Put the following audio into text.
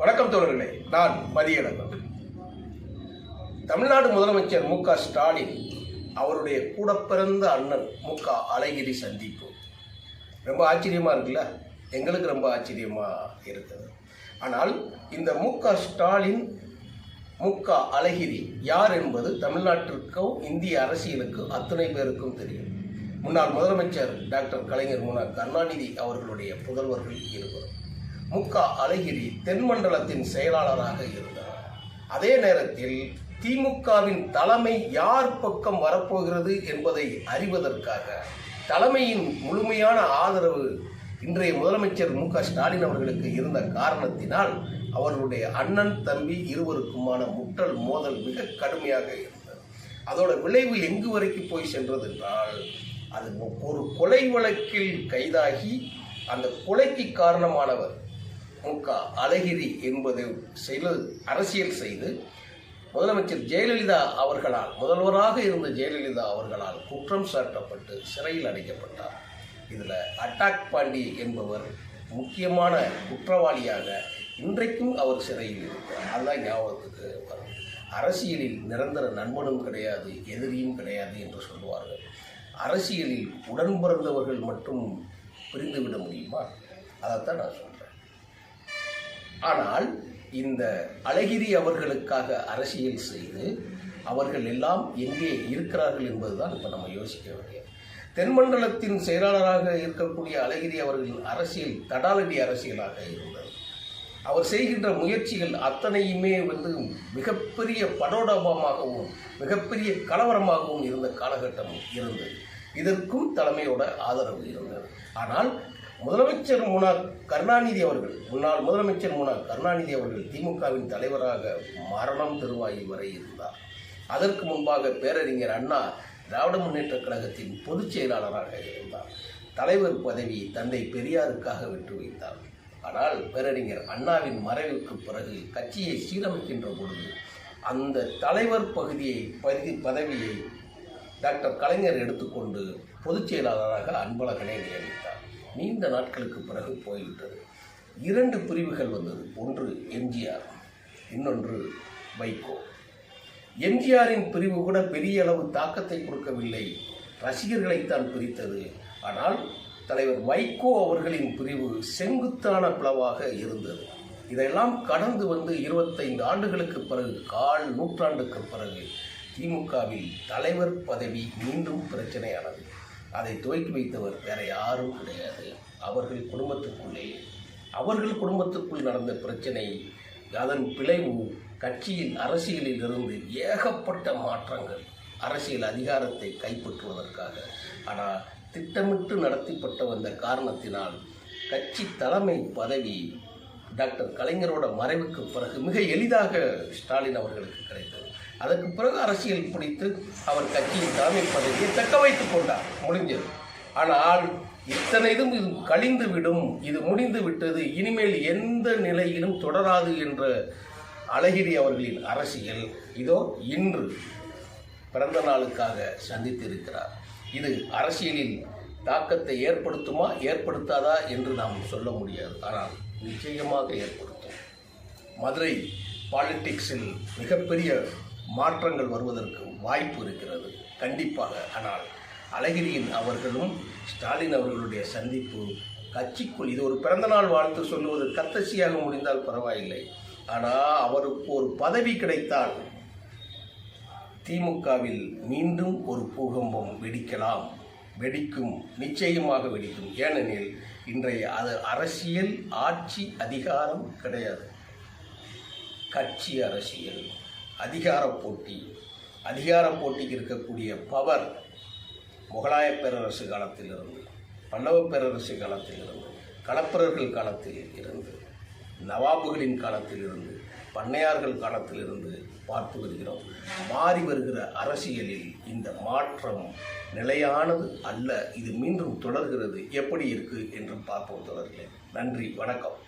வணக்கம் தோழர்களே நான் மதியழகன். தமிழ்நாடு முதலமைச்சர் மு க ஸ்டாலின் அவருடைய கூட பிறந்த அண்ணன் மு க அழகிரி சந்திப்பு. ரொம்ப ஆச்சரியமாக இருக்குல்ல? எங்களுக்கு ரொம்ப ஆச்சரியமாக இருக்குது. ஆனால் இந்த மு க ஸ்டாலின் மு க அழகிரி யார் என்பது தமிழ்நாட்டிற்கும் இந்திய அரசியலுக்கும் அத்தனை பேருக்கும் தெரியும். முன்னாள் முதலமைச்சர் டாக்டர் கலைஞர் முனா கருணாநிதி அவர்களுடைய புதல்வர்கள் இருவரும். மு க அழகிரி தென்மண்டலத்தின் செயலாளராக இருந்தார். அதே நேரத்தில் திமுகவின் தலைமை யார் பக்கம் வரப்போகிறது என்பதை அறிவதற்காக தலைமையின் முழுமையான ஆதரவு இன்றைய முதலமைச்சர் மு க ஸ்டாலின் அவர்களுக்கு இருந்த காரணத்தினால் அவர்களுடைய அண்ணன் தம்பி இருவருக்குமான முட்டல் மோதல் மிக கடுமையாக இருந்தது. அதோட விளைவு எங்கு வரைக்கும் போய் சென்றது என்றால் அது ஒரு கொலை வழக்கில் கைதாகி அந்த கொலைக்கு காரணமானவர் மு க அழகிரி என்பதை செயல் அரசியல் செய்து முதலமைச்சர் ஜெயலலிதா அவர்களால் முதல்வராக இருந்த ஜெயலலிதா அவர்களால் குற்றம் சாட்டப்பட்டு சிறையில் அடைக்கப்பட்டார். இதில் அட்டாக் பாண்டி என்பவர் முக்கியமான குற்றவாளியாக இன்றைக்கும் அவர் சிறையில் இருக்கிறார். அதுதான் ஞாபகத்துக்கு வரும். அரசியலில் நிரந்தர நண்பனும் கிடையாது எதிரியும் கிடையாது என்று சொல்லுவார்கள். அரசியலில் உடன் பிறந்தவர்கள் மட்டும் பிரிந்துவிட முடியுமா? அதைத்தான் நான் சொல்கிறேன் ஆனால் இந்த அழகிரி அவர்களுக்காக அரசியல் செய்து அவர்கள் எல்லாம் எங்கே இருக்கிறார்கள் என்பதுதான் இப்போ நம்ம யோசிக்க வேண்டியது. தென்மண்டலத்தின் செயலாளராக இருக்கக்கூடிய அழகிரி அவர்களின் அரசியல் தடாலடி அரசியலாக இருந்தது. அவர் செய்கின்ற முயற்சிகள் அத்தனையுமே வந்து மிகப்பெரிய படோடபமாகவும் மிகப்பெரிய கலவரமாகவும் இருந்த காலகட்டம் இருந்தது. இதற்கும் தலைமையோட ஆதரவு இருந்தது. ஆனால் முதலமைச்சர் முனா கருணாநிதி அவர்கள் முன்னாள் முதலமைச்சர் முனா கருணாநிதி அவர்கள் திமுகவின் தலைவராக மரணம் தருவாயில் வரை இருந்தார். அதற்கு முன்பாக பேரறிஞர் அண்ணா திராவிட முன்னேற்ற கழகத்தின் பொதுச் செயலாளராக இருந்தார். தலைவர் பதவி தந்தை பெரியாருக்காக விட்டு வைத்தார். ஆனால் பேரறிஞர் அண்ணாவின் மறைவுக்கு பிறகு கட்சியை சீரமைக்கின்ற பொழுது அந்த தலைவர் பகுதியை பகுதி பதவியை டாக்டர் கலைஞர் எடுத்துக்கொண்டு பொதுச் செயலாளராக அன்பழகனை நியமித்தார். நீண்ட நாட்களுக்கு பிறகு போய்விட்டது. இரண்டு பிரிவுகள் வந்தது. ஒன்று எம்ஜிஆர் இன்னொன்று வைகோ. எம்ஜிஆரின் பிரிவு கூட பெரிய அளவு தாக்கத்தை கொடுக்கவில்லை. ரசிகர்களைத்தான் பிரித்தது. ஆனால் தலைவர் வைகோ அவர்களின் பிரிவு செங்குத்தான பிளவாக இருந்தது. இதையெல்லாம் கடந்து வந்து இருபத்தைந்து ஆண்டுகளுக்கு பிறகு கால் நூற்றாண்டுக்கு பிறகு திமுகவில் தலைவர் பதவி மீண்டும் பிரச்சனையானது. அதை துவக்கி வைத்தவர் வேற யாரும் கிடையாது. அவர்கள் குடும்பத்துக்குள்ளே அவர்கள் குடும்பத்துக்குள் நடந்த பிரச்சனை அதன் விளைவு கட்சியின் அரசியலில் இருந்து ஏகப்பட்ட மாற்றங்கள் அரசியல் அதிகாரத்தை கைப்பற்றுவதற்காக. ஆனால் திட்டமிட்டு நடத்திப்பட்ட வந்த காரணத்தினால் கட்சி தலைமை பதவி டாக்டர் கலைஞரோட மறைவுக்கு பிறகு மிக எளிதாக ஸ்டாலின் அவர்களுக்கு கிடைத்தது. அதற்கு பிறகு அரசியல் பிடித்து அவர் கட்சியின் தலைமை பதவியை தக்க வைத்துக் கொண்டார். முடிஞ்சது. ஆனால் இத்தனைதும் இது கழிந்து விடும் இது முடிந்து விட்டது. இனிமேல் எந்த நிலையிலும் தொடராது என்ற அழகிரி அவர்களின் அரசியல் இதோ இன்று பிறந்த நாளுக்காக சந்தித்திருக்கிறார். இது அரசியலில் தாக்கத்தை ஏற்படுத்துமா ஏற்படுத்தாதா என்று நாம் சொல்ல முடியாது. ஆனால் நிச்சயமாக ஏற்படுத்தும். மதுரை பாலிட்டிக்ஸில் மிகப்பெரிய மாற்றங்கள் வருவதற்கு வாய்ப்பு இருக்கிறது. கண்டிப்பாக. ஆனால் அழகிரியின் அவர்களும் ஸ்டாலின் அவர்களுடைய சந்திப்பு கட்சிக்குள் இது ஒரு பிறந்தநாள் வாழ்த்து சொல்லுவது கத்தசியாக முடிந்தால் பரவாயில்லை. ஆனால் அவருக்கு ஒரு பதவி கிடைத்தால் திமுகவில் மீண்டும் ஒரு பூகம்பம் வெடிக்கலாம். வெடிக்கும் நிச்சயமாக வெடிக்கும். ஏனெனில் இன்றைய அது அரசியல் ஆட்சி அதிகாரம் கிடையாது. கட்சி அரசியல். அதிகார போட்டி. அதிகார போட்டிக்கு இருக்கக்கூடிய பவர் முகலாய பேரரசு காலத்திலிருந்து பல்லவ பேரரசு காலத்திலிருந்து களப்பிரர்கள் காலத்தில் இருந்து நவாபுகளின் காலத்திலிருந்து பண்ணையார்கள் காலத்திலிருந்து பார்த்து வருகிறோம். மாறி வருகிற அரசியலில் இந்த மாற்றம் நிலையானது அல்ல இது மீண்டும் தொடர்கிறது எப்படி இருக்குது என்று பார்ப்போம் தொடர்களே நன்றி வணக்கம்.